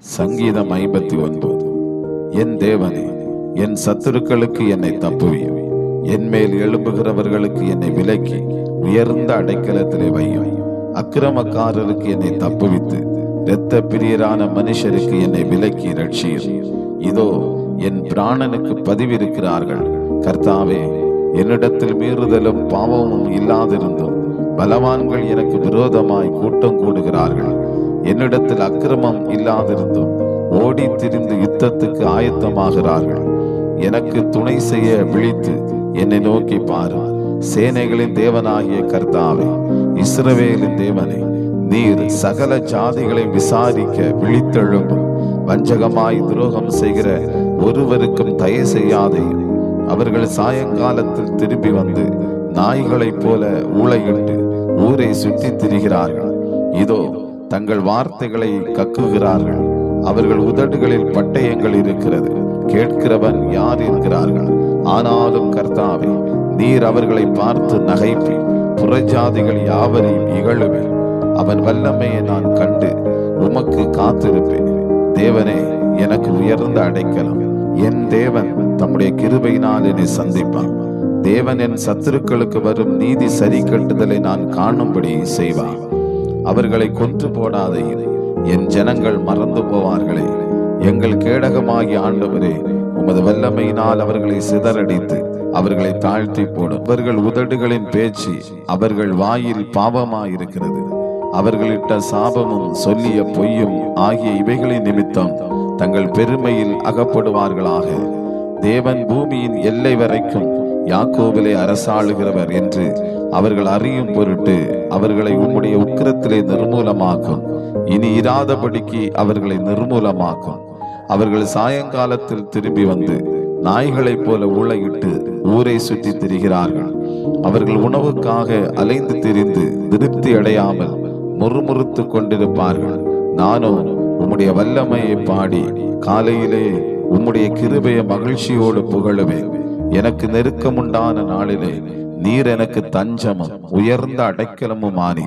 சங்கீதம் ஐம்பத்தி ஒன்பது. என் தேவனே என் சத்துருக்களுக்கு என்னை தப்புவியும் என் மேல் எழும்புகிறவர்களுக்கு என்னை விலக்கி. உயர்ந்த அடைக்கலத்திலே வையும் அக்கிரமக்காரருக்கு என்னை தப்புவித்து. இரத்த பிரியரான மனுஷருக்கு என்னை விலக்கி ரட்சியும் இதோ என் பிராணனுக்கு பதிவிருக்கிறார்கள். கர்த்தாவே என்னிடத்தில் மீறுதலும் பாவமும் இல்லாதிருந்தும் பலவான்கள் எனக்கு விரோதமாய் கூட்டம் கூடுகிறார்கள். என்னிடத்தில் அக்கிரமம் இல்லாதிருந்தும் ஓடி திரிந்து யுத்தத்துக்கு ஆயத்தமாகிறார்கள். எனக்கு துணை செய்ய விழித்து என்னை நோக்கி பாரு. சேனைகளின் தேவனாகிய கர்த்தாவே இஸ்ரவேலின் தேவனே நீர் சகல ஜாதிகளை விசாரிக்க விழித்தெழும்பும். வஞ்சகமாய் துரோகம் செய்கிற ஒருவருக்கும் தயை செய்யாதே. அவர்கள் சாயங்காலத்தில் திரும்பி வந்து நாய்களைப் போல ஊழையிட்டு ஊரை சுற்றித் திரிகிறார்கள். இதோ தங்கள் வார்த்தைகளை கக்குகிறார்கள். அவர்கள் உதடுகளில் பட்டயங்கள் இருக்கிறது. கேட்கிறவன் யார் என்கிறார்கள்? ஆனாலும் கர்த்தாவே நீர் அவர்களை பார்த்து நகைப்பி புறஜாதிகள் யாவரையும் இகழுவேன் அவன் வல்லமையை நான் கண்டு உமக்கு காத்திருப்பேன். தேவனே எனக்கு உயர்ந்த அடைக்கலம். என் தேவன் தம்முடைய கிருபையினால் என்னை சந்திப்பான் தேவன் என் சத்துருக்களுக்கு வரும் நீதி சரி கட்டுதலை நான் காணும்படி செய்வான் அவர்களை கொன்று போடாதே. என் ஜனங்கள் மறந்து போவார்களே. எங்கள் கேடகமாகி ஆண்டவரே உமது வல்லமையினால் அவர்களை சிதறடித்து அவர்களை தாழ்த்தி போடும். அவர்கள் உதடுகளின் பேச்சு அவர்கள் வாயில் பாவமாயிருக்கிறது. அவர்களிட்ட சாபமும் சொல்லிய பொய்யும் ஆகிய இவைகளின் நிமித்தம் தங்கள் பெருமையில் அகப்படுவார்களாக. தேவன் பூமியின் எல்லை வரைக்கும் யாக்கோவிலே அரசாளுகிறவர் என்று அவர்கள் அறியும் பொருட்டு அவர்களை உம்முடைய உக்கிரத்திலே நிர்மூலமாக்கும். இனி இராதபடிக்கு அவர்களை நிர்மூலமாக்கும். அவர்கள் சாயங்காலத்தில் திரும்பி வந்து நாய்களைப் போல ஊழையிட்டு ஊரை சுற்றி திரிகிறார்கள். அவர்கள் உணவுக்காக அலைந்து திரிந்து திருப்தி அடையாமல் முறுமுறுத்து கொண்டிருப்பார்கள். நானும் உம்முடைய வல்லமையை பாடி காலையிலே உம்முடைய கிருபைய மகிழ்ச்சியோடு புகழவே எனக்கு நெருக்கமுண்டான நாளிலே நீர் எனக்கு தஞ்சமும் உயர்ந்த அடைக்கலமும் ஆனி